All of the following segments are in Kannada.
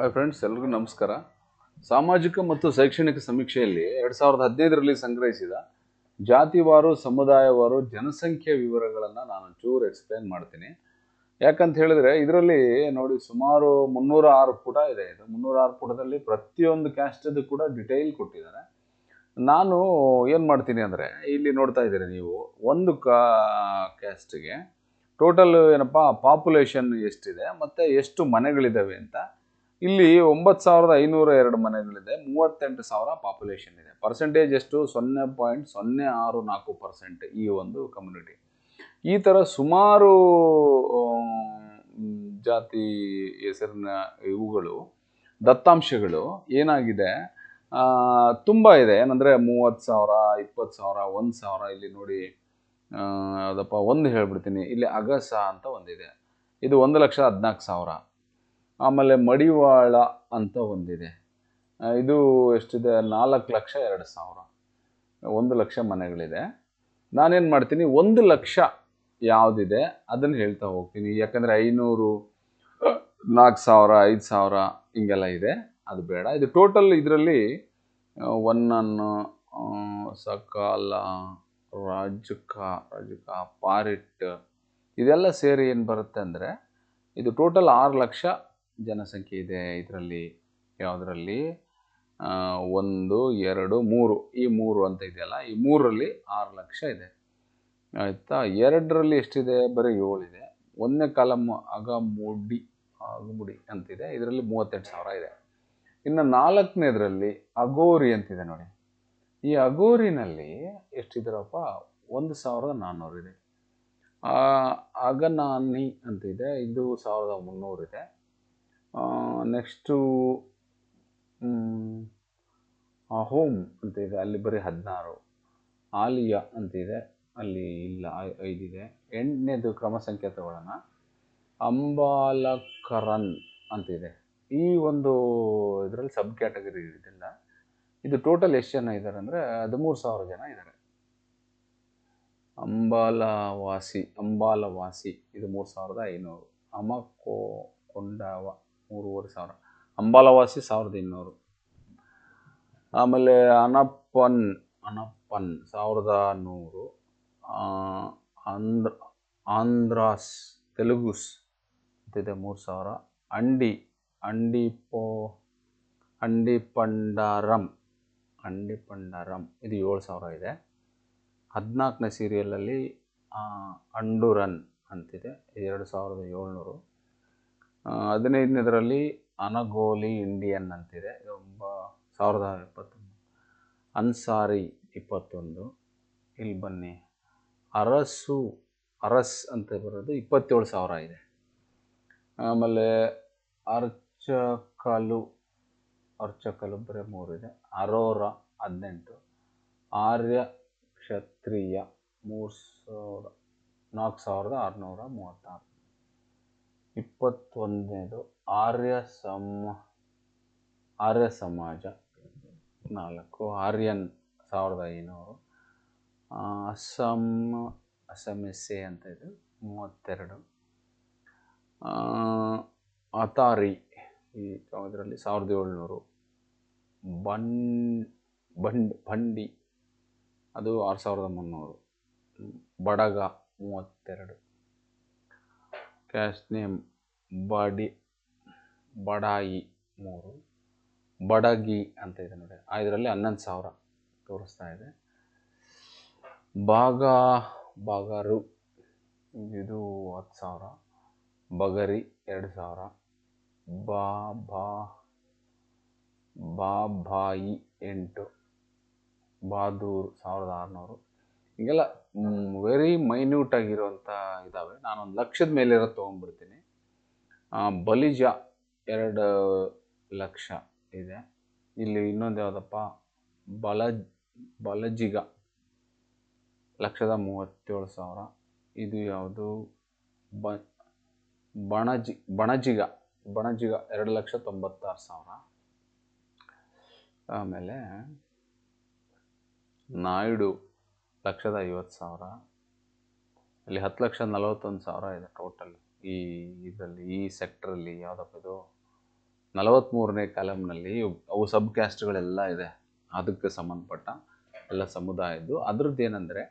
ಹಾಯ್ ಫ್ರೆಂಡ್ಸ್ ಎಲ್ರಿಗೂ ನಮಸ್ಕಾರ. ಸಾಮಾಜಿಕ ಮತ್ತು ಶೈಕ್ಷಣಿಕ ಸಮೀಕ್ಷೆಯಲ್ಲಿ ಎರಡು ಸಾವಿರದ ಹದಿನೈದರಲ್ಲಿ ಸಂಗ್ರಹಿಸಿದ ಜಾತಿವಾರು, ಸಮುದಾಯವಾರು, ಜನಸಂಖ್ಯೆ ವಿವರಗಳನ್ನು ನಾನು ಚೂರು ಎಕ್ಸ್ಪ್ಲೇನ್ ಮಾಡ್ತೀನಿ. ಯಾಕಂತ ಹೇಳಿದ್ರೆ ಇದರಲ್ಲಿ ನೋಡಿ ಸುಮಾರು ಮುನ್ನೂರ ಆರು ಪುಟ ಇದೆ. ಇದು ಮುನ್ನೂರ ಆರು ಪುಟದಲ್ಲಿ ಪ್ರತಿಯೊಂದು ಕ್ಯಾಸ್ಟದ್ದು ಕೂಡ ಡಿಟೈಲ್ ಕೊಟ್ಟಿದ್ದಾರೆ. ನಾನು ಏನು ಮಾಡ್ತೀನಿ ಅಂದರೆ ಇಲ್ಲಿ ನೋಡ್ತಾ ಇದ್ದೀರಿ ನೀವು. ಒಂದು ಕಾ ಕ್ಯಾಸ್ಟ್ಗೆ ಟೋಟಲ್ ಏನಪ್ಪ ಪಾಪ್ಯುಲೇಷನ್ ಎಷ್ಟಿದೆ, ಮತ್ತು ಎಷ್ಟು ಮನೆಗಳಿದ್ದಾವೆ ಅಂತ. ಇಲ್ಲಿ ಒಂಬತ್ತು ಸಾವಿರದ ಐನೂರ ಎರಡು ಮನೆಗಳಿದೆ, ಮೂವತ್ತೆಂಟು ಸಾವಿರ ಪಾಪ್ಯುಲೇಷನ್ ಇದೆ. ಪರ್ಸೆಂಟೇಜ್ ಎಷ್ಟು? ಸೊನ್ನೆ ಪಾಯಿಂಟ್ ಸೊನ್ನೆ ಆರು ನಾಲ್ಕು ಪರ್ಸೆಂಟ್ ಈ ಒಂದು ಕಮ್ಯುನಿಟಿ ಈ ಥರ ಸುಮಾರು ಜಾತಿ ಹೆಸರಿನ ಇವುಗಳು, ದತ್ತಾಂಶಗಳು ಏನಾಗಿದೆ? ತುಂಬ ಇದೆ. ಏನಂದರೆ ಮೂವತ್ತು ಸಾವಿರ, ಇಪ್ಪತ್ತು ಸಾವಿರ, ಒಂದು ಸಾವಿರ ಇಲ್ಲಿ ನೋಡಿ ಅದಪ್ಪ ಒಂದು ಹೇಳ್ಬಿಡ್ತೀನಿ. ಇಲ್ಲಿ ಅಗಸ ಅಂತ ಒಂದಿದೆ. ಇದು ಒಂದು ಲಕ್ಷ ಹದಿನಾಲ್ಕು ಸಾವಿರ. ಆಮೇಲೆ ಮಡಿವಾಳ ಅಂತ ಒಂದಿದೆ. ಇದು ಎಷ್ಟಿದೆ? ನಾಲ್ಕು ಲಕ್ಷ ಎರಡು ಸಾವಿರ. ಒಂದು ಲಕ್ಷ ಮನೆಗಳಿದೆ. ನಾನೇನು ಮಾಡ್ತೀನಿ? ಒಂದು ಲಕ್ಷ ಯಾವುದಿದೆ ಅದನ್ನು ಹೇಳ್ತಾ ಹೋಗ್ತೀನಿ. ಯಾಕಂದರೆ ಐನೂರು, ನಾಲ್ಕು ಸಾವಿರ, ಐದು ಸಾವಿರ ಹಿಂಗೆಲ್ಲ ಇದೆ. ಅದು ಬೇಡ. ಇದು ಟೋಟಲ್ ಇದರಲ್ಲಿ ಒನ್ನನ್ನು ಸಕಾಲ, ರಾಜಕ ರಾಜಕ, ಪಾರಿಟ್, ಇದೆಲ್ಲ ಸೇರಿ ಏನು ಬರುತ್ತೆ ಅಂದರೆ, ಇದು ಟೋಟಲ್ ಆರು ಲಕ್ಷ ಜನಸಂಖ್ಯೆ ಇದೆ ಇದರಲ್ಲಿ, ಯಾವುದರಲ್ಲಿ? ಒಂದು, ಎರಡು, ಮೂರು. ಈ ಮೂರು ಅಂತ ಇದೆಯಲ್ಲ, ಈ ಮೂರರಲ್ಲಿ ಆರು ಲಕ್ಷ ಇದೆ. ಆಯಿತಾ? ಎರಡರಲ್ಲಿ ಎಷ್ಟಿದೆ? ಬರೀ ಏಳಿದೆ ಒಂದನೇ ಕಾಲಮ್ ಅಗಮುಡಿ ಅಗಮುಡಿ ಅಂತಿದೆ. ಇದರಲ್ಲಿ ಮೂವತ್ತೆಂಟು ಸಾವಿರ ಇದೆ. ಇನ್ನು ನಾಲ್ಕನೇದರಲ್ಲಿ ಅಗೋರಿ ಅಂತಿದೆ ನೋಡಿ. ಈ ಅಗೋರಿನಲ್ಲಿ ಎಷ್ಟಿದ್ರಪ್ಪ? ಒಂದು ಸಾವಿರದ ನಾನ್ನೂರಿದೆ ಅಗನಾನಿ ಅಂತಿದೆ. ಇದು ಸಾವಿರದ ಮುನ್ನೂರಿದೆ ನೆಕ್ಸ್ಟು ಅಹೋಮ್ ಅಂತ ಇದೆ. ಅಲ್ಲಿ ಬರೀ ಹದಿನಾರು. ಆಲಿಯಾ ಅಂತಿದೆ ಅಲ್ಲಿ ಇಲ್ಲ ಐದಿದೆ. ಎಂಟನೇದು ಕ್ರಮ ಸಂಖ್ಯೆ ತಗೊಳ್ಳೋಣ. ಅಂಬಾಲಕರನ್ ಅಂತಿದೆ ಈ ಒಂದು ಇದರಲ್ಲಿ ಸಬ್ ಕ್ಯಾಟಗರಿ ಇದೆಲ್ಲ ಇದು ಟೋಟಲ್ ಎಷ್ಟು ಜನ ಇದ್ದಾರೆ ಅಂದರೆ ಹದಿಮೂರು ಸಾವಿರ ಜನ ಇದ್ದಾರೆ ಅಂಬಾಲವಾಸಿ ಅಂಬಾಲವಾಸಿ. ಇದು ಮೂರು ಸಾವಿರದ ಐನೂರು. ಅಮಕೋ ಕೊಂಡಾವ. ಮೂರುವರೆ ಸಾವಿರ. ಅಂಬಾಲವಾಸಿ ಸಾವಿರದ ಇನ್ನೂರು. ಆಮೇಲೆ ಅನಪ್ಪನ್ ಅನಪ್ಪನ್ ಸಾವಿರದ ನೂರು. ಆಂಧ್ರ, ಆಂಧ್ರಾಸ್, ತೆಲುಗುಸ್ ಅಂತಿದೆ ಮೂರು ಸಾವಿರ ಅಂಡಿ ಅಂಡಿಪೋ ಅಂಡಿ ಪಂಡಾರಂ ಇದು ಏಳು ಸಾವಿರ ಇದೆ. ಹದಿನಾಲ್ಕನೇ ಸೀರಿಯಲಲ್ಲಿ ಅಂಡುರನ್ ಅಂತಿದೆ. ಎರಡು ಸಾವಿರದ ಏಳ್ನೂರು. ಹದಿನೈದನೇದರಲ್ಲಿ ಅನಗೋಲಿ ಇಂಡಿಯನ್ ಅಂತಿದೆ. ಒಬ್ಬ ಸಾವಿರದ ಇಪ್ಪತ್ತೊಂದು ಅನ್ಸಾರಿ ಇಪ್ಪತ್ತೊಂದು. ಇಲ್ಲಿ ಬನ್ನಿ. ಅರಸು, ಅರಸ್ ಅಂತ ಬರೋದು ಇಪ್ಪತ್ತೇಳು ಸಾವಿರ ಇದೆ. ಆಮೇಲೆ ಅರ್ಚಕಲು ಅರ್ಚಕಲು ಬರೀ ಮೂರಿದೆ ಅರೋರ ಹದಿನೆಂಟು. ಆರ್ಯ ಕ್ಷತ್ರಿಯ ಮೂರು ಸಾವಿರ, ನಾಲ್ಕು ಸಾವಿರದ ಆರುನೂರ ಮೂವತ್ತಾರು. ಇಪ್ಪತ್ತೊಂದನೇದು ಆರ್ಯ ಸಮ, ಆರ್ಯ ಸಮಾಜ. ನಾಲ್ಕು, ಆರ್ಯನ್ ಸಾವಿರದ ಐನೂರು. ಅಸ್ಸಾಂ ಎ ಅಂತ ಇದು, ಮೂವತ್ತೆರಡು. ಅತಾರಿ ಈ ಇದರಲ್ಲಿ ಸಾವಿರದ ಏಳ್ನೂರು. ಬನ್, ಬಂಡ್, ಬಂಡಿ, ಅದು ಆರು ಸಾವಿರದ ಮುನ್ನೂರು. ಬಡಗ, ಮೂವತ್ತೆರಡು. ಕ್ಯಾಶ್ ನೇಮ್ ಬಾಡಿ ಬಡಾಯಿ ಮೂರು ಬಡಗಿ ಅಂತ ಇದೆ ನೋಡಿ. ಇದರಲ್ಲಿ ಹನ್ನೊಂದು ಸಾವಿರ ತೋರಿಸ್ತಾ ಇದೆ. ಭಾಗ ಬಾಗರು ಇದು ಹತ್ತು ಸಾವಿರ. ಬಗರಿ ಎರಡು ಸಾವಿರ. ಬಾ ಬಾ ಬಾಬಾಯಿ ಎಂಟು. ಬಹದ್ದೂರು ಸಾವಿರದ ಆರುನೂರು. ಹೀಗೆಲ್ಲ ವೆರಿ ಮೈನ್ಯೂಟ್ ಆಗಿರುವಂಥ ಇದ್ದಾವೆ ನಾನೊಂದು ಲಕ್ಷದ ಮೇಲಿರೋದು ತೊಗೊಂಡ್ಬಿಡ್ತೀನಿ. ಬಲಿಜ ಎರಡು ಲಕ್ಷ ಇದೆ. ಇಲ್ಲಿ ಇನ್ನೊಂದು ಯಾವುದಪ್ಪ? ಬಲ, ಬಲಜಿಗ. ಲಕ್ಷದ ಮೂವತ್ತೇಳು ಸಾವಿರ. ಇದು ಯಾವುದು? ಬ, ಬಣಜಿ, ಬಣಜಿಗ. ಬಣಜಿಗ ಎರಡು ಲಕ್ಷ ತೊಂಬತ್ತಾರು ಸಾವಿರ. ಆಮೇಲೆ ನಾಯ್ಡು. ಲಕ್ಷದ ಐವತ್ತು ಸಾವಿರ. ಇಲ್ಲಿ ಹತ್ತು ಲಕ್ಷ ನಲವತ್ತೊಂದು ಸಾವಿರ ಇದೆ ಟೋಟಲ್ ಈ ಇದರಲ್ಲಿ, ಈ ಸೆಕ್ಟ್ರಲ್ಲಿ ಯಾವುದಪ್ಪ ಇದು? ನಲವತ್ತ್ಮೂರನೇ ಕಾಲಮ್ನಲ್ಲಿ ಅವು ಸಬ್ ಕ್ಯಾಸ್ಟ್ಗಳೆಲ್ಲ ಇದೆ. ಅದಕ್ಕೆ ಸಂಬಂಧಪಟ್ಟ ಎಲ್ಲ ಸಮುದಾಯದ್ದು. ಅದ್ರದ್ದು ಏನಂದರೆ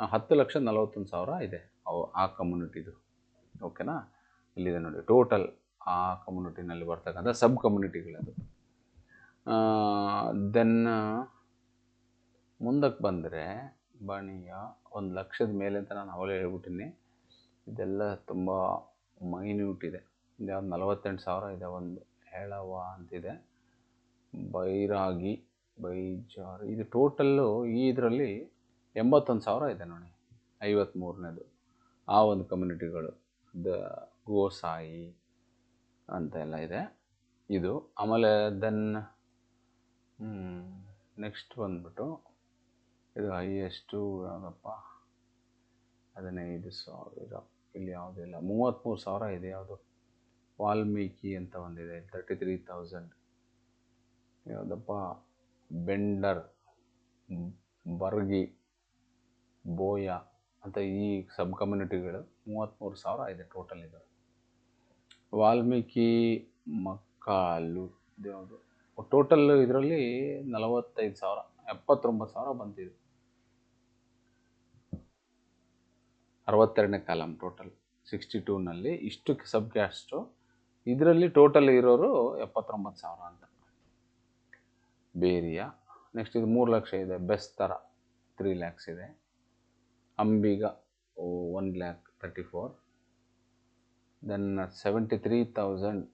ಹತ್ತು ಲಕ್ಷ ನಲವತ್ತೊಂದು ಸಾವಿರ ಇದೆ ಅವು, ಆ ಕಮ್ಯುನಿಟಿದು ಓಕೆನಾ ಇಲ್ಲಿದೆ ನೋಡಿ ಟೋಟಲ್ ಆ ಕಮ್ಯುನಿಟಿನಲ್ಲಿ ಬರ್ತಕ್ಕಂಥ ಸಬ್ ಕಮ್ಯುನಿಟಿಗಳದು ದೆನ್ ಮುಂದಕ್ಕೆ ಬಂದರೆ ಬಣಿಯ ಒಂದು ಲಕ್ಷದ ಮೇಲೆ ಅಂತ ನಾನು ಅವಾಗಲೇ ಹೇಳ್ಬಿಟ್ಟಿನಿ. ಇದೆಲ್ಲ ತುಂಬ ಮೈನ್ಯೂಟ್ ಇದೆ. ಇದ್ಯಾವ್ದು ನಲವತ್ತೆಂಟು ಸಾವಿರ ಇದೆ, ಒಂದು ಹೇಳವ ಅಂತಿದೆ. ಬೈರಾಗಿ, ಬೈಜಾರ್. ಇದು ಟೋಟಲ್ಲು ಈ ಇದರಲ್ಲಿ ಎಂಬತ್ತೊಂದು ಸಾವಿರ ಇದೆ ನೋಡಿ ಐವತ್ತ್ಮೂರನೇದು ಆ ಒಂದು ಕಮ್ಯುನಿಟಿಗಳು ದ ಗೋಸಾಯಿ ಅಂತ ಎಲ್ಲ ಇದೆ. ಇದು ಆಮೇಲೆ ದೆನ್ ನೆಕ್ಸ್ಟ್ ಬಂದ್ಬಿಟ್ಟು ಇದು ಹೈಯೆಸ್ಟು ಯಾವುದಪ್ಪ? ಹದಿನೈದು ಸಾವಿರ. ಇಲ್ಲಿ ಯಾವುದಿಲ್ಲ ಮೂವತ್ತ್ಮೂರು ಸಾವಿರ ಇದೆ ಯಾವುದು? ವಾಲ್ಮೀಕಿ ಅಂತ ಒಂದಿದೆ. ತರ್ಟಿ ತ್ರೀ ತೌಸಂಡ್ ಯಾವುದಪ್ಪ? ಬೆಂಡರ್, ಬರ್ಗಿ, ಬೋಯ ಅಂತ ಈ ಸಬ್ ಕಮ್ಯುನಿಟಿಗಳು ಮೂವತ್ತ್ಮೂರು ಸಾವಿರ ಇದೆ ಟೋಟಲ್ ಇದು. ವಾಲ್ಮೀಕಿ, ಮಕ್ಕಾಲು ಇದ್ಯಾವುದು ಟೋಟಲ್ ಇದರಲ್ಲಿ ನಲವತ್ತೈದು ಸಾವಿರ, ಎಪ್ಪತ್ತೊಂಬತ್ತು ಸಾವಿರ ಬಂತಿದೆ. ಅರವತ್ತೆರಡನೇ ಕಾಲಮ್ ಟೋಟಲ್ ಸಿಕ್ಸ್ಟಿ ಟೂನಲ್ಲಿ ಇಷ್ಟು ಸಬ್ ಕ್ಯಾಸ್ಟು ಇದರಲ್ಲಿ ಟೋಟಲ್ ಇರೋರು ಎಪ್ಪತ್ತೊಂಬತ್ತು ಸಾವಿರ ಅಂತ. ಬೇರಿಯ. ನೆಕ್ಸ್ಟ್ ಇದು ಮೂರು ಲಕ್ಷ ಇದೆ. ಬೆಸ್ತರ ತ್ರೀ ಲ್ಯಾಕ್ಸ್ ಇದೆ. Ambiga one lakh thirty four then seventy three thousand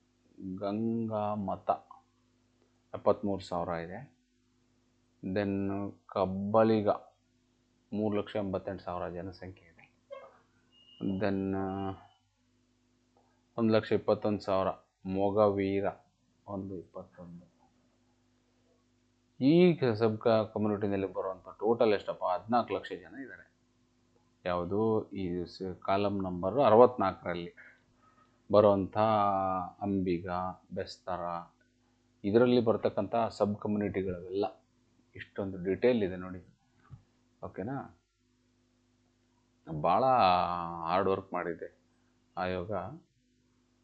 Ganga Matha ಎಪ್ಪತ್ತ್ಮೂರು ಸಾವಿರ ಇದೆ. ದೆನ್ ಕಬ್ಬಲಿಗ ಮೂರು ಲಕ್ಷ ಎಂಬತ್ತೆಂಟು ಸಾವಿರ ಜನಸಂಖ್ಯೆ ಇದೆ. ದೆನ್ ಒಂದು ಲಕ್ಷ ಇಪ್ಪತ್ತೊಂದು ಸಾವಿರ. ಮೊಗವೀರ ಒಂದು ಇಪ್ಪತ್ತೊಂದು. ಈ ಸಬ್ ಕಮ್ಯುನಿಟಿನಲ್ಲಿ ಬರುವಂಥ ಟೋಟಲ್ ಎಷ್ಟಪ್ಪ? ಹದಿನಾಲ್ಕು ಲಕ್ಷ ಜನ ಇದ್ದಾರೆ ಯಾವುದು? ಈ ಕಾಲಮ್ ನಂಬರು ಅರವತ್ನಾಲ್ಕರಲ್ಲಿ. ಬರುವಂಥ ಅಂಬಿಗ, ಬೆಸ್ತರ, ಇದರಲ್ಲಿ ಬರ್ತಕ್ಕಂಥ ಸಬ್ ಕಮ್ಯುನಿಟಿಗಳವೆಲ್ಲ ಇಷ್ಟೊಂದು ಡಿಟೇಲ್ ಇದೆ ನೋಡಿ. ಓಕೆನಾ ಭಾಳ ಹಾರ್ಡ್ ವರ್ಕ್ ಮಾಡಿದೆ ಯೋಗ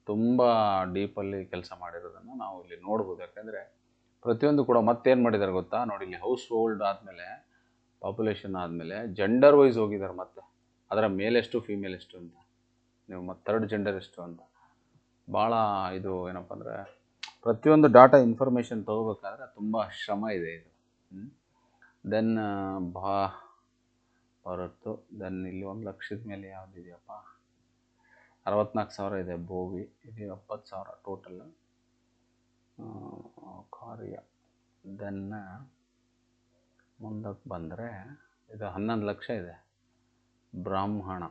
ತುಂಬ ಡೀಪಲ್ಲಿ ಕೆಲಸ ಮಾಡಿರೋದನ್ನು ನಾವು ಇಲ್ಲಿ ನೋಡ್ಬೋದು. ಯಾಕೆಂದರೆ ಪ್ರತಿಯೊಂದು ಕೂಡ ಮತ್ತೇನು ಮಾಡಿದ್ದಾರೆ ಗೊತ್ತಾ? ನೋಡಿ ಇಲ್ಲಿ ಹೌಸ್ ಹೋಲ್ಡ್ ಆದಮೇಲೆ ಪಾಪ್ಯುಲೇಷನ್ ಆದಮೇಲೆ ಜೆಂಡರ್ ವೈಸ್ ಹೋಗಿದ್ದಾರೆ ಮತ್ತೆ. ಅದರ ಮೇಲೆಷ್ಟು ಫೀಮೇಲ್ ಎಷ್ಟು ಅಂತ. ನೀವು ಮತ್ತೆ ಥರ್ಡ್ ಜೆಂಡರ್ ಎಷ್ಟು ಅಂತ. ಭಾಳ ಇದು ಏನಪ್ಪ ಅಂದರೆ, ಪ್ರತಿಯೊಂದು ಡಾಟಾ ಇನ್ಫಾರ್ಮೇಷನ್ ತೊಗೋಬೇಕಾದ್ರೆ ತುಂಬ ಶ್ರಮ ಇದೆ ಇದು. ದೆನ್ ಬಾ ಹೊರತು ದೆನ್, ಇಲ್ಲಿ ಒಂದು ಲಕ್ಷದ ಮೇಲೆ ಯಾವುದಿದೆಯಪ್ಪ ಅರವತ್ನಾಲ್ಕು ಸಾವಿರ ಇದೆ, ಬೋವಿ. ಇದು ಎಪ್ಪತ್ತು ಸಾವಿರ ಟೋಟಲ್ ಕಾರ್ಯ. ದೆನ್ ಮುಂದಕ್ಕೆ ಬಂದರೆ ಇದು ಹನ್ನೊಂದು ಲಕ್ಷ ಇದೆ. ಬ್ರಾಹ್ಮಣ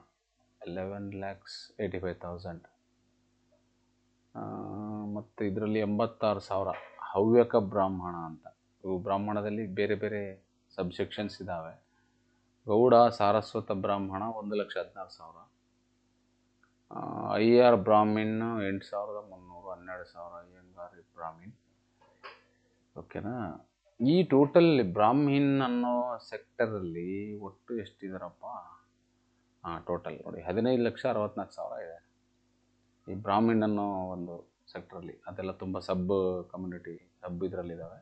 eleven lakhs eighty five thousand ಮತ್ತು ಇದರಲ್ಲಿ ಎಂಬತ್ತಾರು ಸಾವಿರ ಹವ್ಯಕ ಬ್ರಾಹ್ಮಣ ಅಂತ. ಇವು ಬ್ರಾಹ್ಮಣದಲ್ಲಿ ಬೇರೆ ಬೇರೆ ಸಬ್ಸೆಕ್ಷನ್ಸ್ ಇದ್ದಾವೆ ಗೌಡ ಸಾರಸ್ವತ ಬ್ರಾಹ್ಮಣ ಒಂದು ಲಕ್ಷ ಹದಿನಾರು ಸಾವಿರ. ಐ ಆರ್ ಬ್ರಾಹ್ಮಿನ್ ಎಂಟು ಸಾವಿರದ ಮುನ್ನೂರು, ಹನ್ನೆರಡು ಸಾವಿರ ಅಯ್ಯಂಗಾರ್ ಬ್ರಾಹ್ಮಿನ್ ಓಕೆನಾ? ಈ ಟೋಟಲ್ ಬ್ರಾಹ್ಮಿನ್ ಅನ್ನೋ ಸೆಕ್ಟರಲ್ಲಿ ಒಟ್ಟು ಎಷ್ಟಿದಾರಪ್ಪ? ಹಾಂ ಟೋಟಲ್ ನೋಡಿ, ಹದಿನೈದು ಲಕ್ಷ ಅರವತ್ನಾಲ್ಕು ಸಾವಿರ ಇದೆ. ಈ ಬ್ರಾಹ್ಮಿನ್ ಅನ್ನೋ ಒಂದು ಸೆಕ್ಟ್ರಲ್ಲಿ ಅದೆಲ್ಲ ತುಂಬ ಸಬ್ ಕಮ್ಯುನಿಟಿ ಸಬ್ ಇದರಲ್ಲಿದ್ದಾವೆ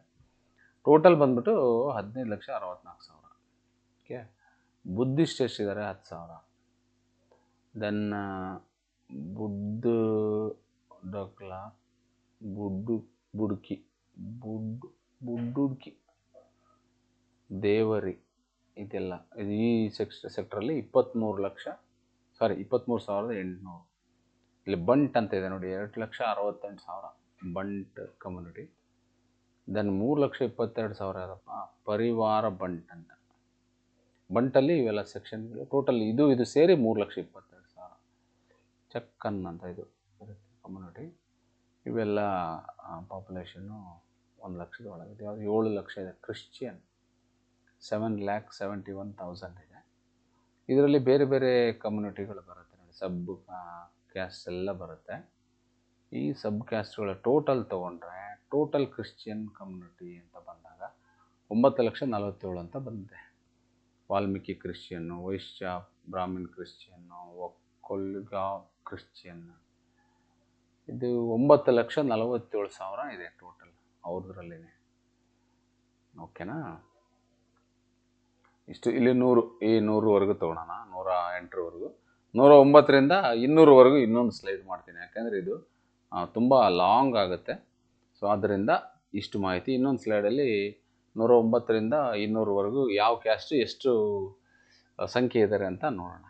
ಟೋಟಲ್ ಬಂದ್ಬಿಟ್ಟು ಹದಿನೈದು ಲಕ್ಷ ಅರವತ್ನಾಲ್ಕು ಸಾವಿರ. ಓಕೆ ಬುದ್ಧಿಸ್ಟ್ ಎಷ್ಟಿದ್ದಾರೆ? ಹತ್ತು ಸಾವಿರ. ದೆನ್ ಬುದ್ಧ ಡೊಕ್ಲ, ಬುಡ್ಡು ಬುಡ್ಕಿ, ಬುಡ್, ಬುಡ್ಡುಡ್ಕಿ, ದೇವರಿ ಇದೆಲ್ಲ. ಈ ಸೆಕ್ಸ್ ಸೆಕ್ಟ್ರಲ್ಲಿ ಇಪ್ಪತ್ತ್ಮೂರು ಲಕ್ಷ, ಸಾರಿ ಇಪ್ಪತ್ತ್ಮೂರು ಸಾವಿರದ ಎಂಟುನೂರು. ಇಲ್ಲಿ ಬಂಟ್ ಅಂತ ಇದೆ ನೋಡಿ, ಎರಡು ಲಕ್ಷ ಅರವತ್ತೆಂಟು ಸಾವಿರ ಬಂಟ್ ಕಮ್ಯುನಿಟಿ ದೆನ್ ಮೂರು ಲಕ್ಷ ಇಪ್ಪತ್ತೆರಡು ಸಾವಿರ ಯಾವುದಪ್ಪ ಪರಿವಾರ ಬಂಟ್ ಅಂತ. ಬಂಟಲ್ಲಿ ಇವೆಲ್ಲ ಸೆಕ್ಷನ್ಗಳು ಟೋಟಲ್ ಇದು ಇದು ಸೇರಿ ಮೂರು ಲಕ್ಷ ಇಪ್ಪತ್ತೆರಡು ಸಾವಿರ. ಚಕ್ಕನ್ ಅಂತ ಇದು ಕಮ್ಯುನಿಟಿ ಇವೆಲ್ಲ ಪಾಪ್ಯುಲೇಷನ್ನು ಒಂದು ಲಕ್ಷದ ಒಳಗಿದೆ ಯಾವುದು ಏಳು ಲಕ್ಷ ಇದೆ. Christian seven lakh seventy one thousand ಇದೆ. ಇದರಲ್ಲಿ ಬೇರೆ ಬೇರೆ ಕಮ್ಯುನಿಟಿಗಳು ಬರುತ್ತೆ ನೋಡಿ. ಸಬ್ ಕ್ಯಾಸ್ಟ್ ಎಲ್ಲ ಬರುತ್ತೆ. ಈ ಸಬ್ ಕ್ಯಾಸ್ಟ್ಗಳ ಟೋಟಲ್ ತೊಗೊಂಡ್ರೆ ಟೋಟಲ್ ಕ್ರಿಶ್ಚಿಯನ್ ಕಮ್ಯುನಿಟಿ ಅಂತ ಬಂದಾಗ ಒಂಬತ್ತು ಲಕ್ಷ ನಲವತ್ತೇಳು ಅಂತ ಬಂದಿದೆ. ವಾಲ್ಮೀಕಿ ಕ್ರಿಶ್ಚಿಯನ್ನು, ವೈಶ್ಯ ಬ್ರಾಹ್ಮಿನ್ ಕ್ರಿಶ್ಚಿಯನ್ನು, ಒಕ್ಕೊಲ್ಗ ಕ್ರಿಶ್ಚಿಯನ್ ಇದು ಒಂಬತ್ತು ಲಕ್ಷ ನಲವತ್ತೇಳು ಸಾವಿರ ಇದೆ ಟೋಟಲ್ ಅವ್ರದ್ರಲ್ಲಿದೆ ಓಕೆನಾ ಇಷ್ಟು ಇಲ್ಲಿ ನೂರು, ಈ ನೂರವರೆಗೂ ತೊಗೊಳೋಣ, ನೂರ ಎಂಟರವರೆಗೂ. ನೂರ ಒಂಬತ್ತರಿಂದ ಇನ್ನೂರವರೆಗೂ ಇನ್ನೊಂದು ಸ್ಲೈಡ್ ಮಾಡ್ತೀನಿ, ಯಾಕೆಂದರೆ ಇದು ತುಂಬ ಲಾಂಗ್ ಆಗುತ್ತೆ. ಸೊ ಆದ್ದರಿಂದ ಇಷ್ಟು ಮಾಹಿತಿ. ಇನ್ನೊಂದು ಸ್ಲೈಡಲ್ಲಿ ನೂರ ಒಂಬತ್ತರಿಂದ ಇನ್ನೂರವರೆಗೂ ಯಾವ ಕ್ಯಾಸ್ಟು ಎಷ್ಟು ಸಂಖ್ಯೆ ಇದ್ದಾರೆ ಅಂತ ನೋಡೋಣ.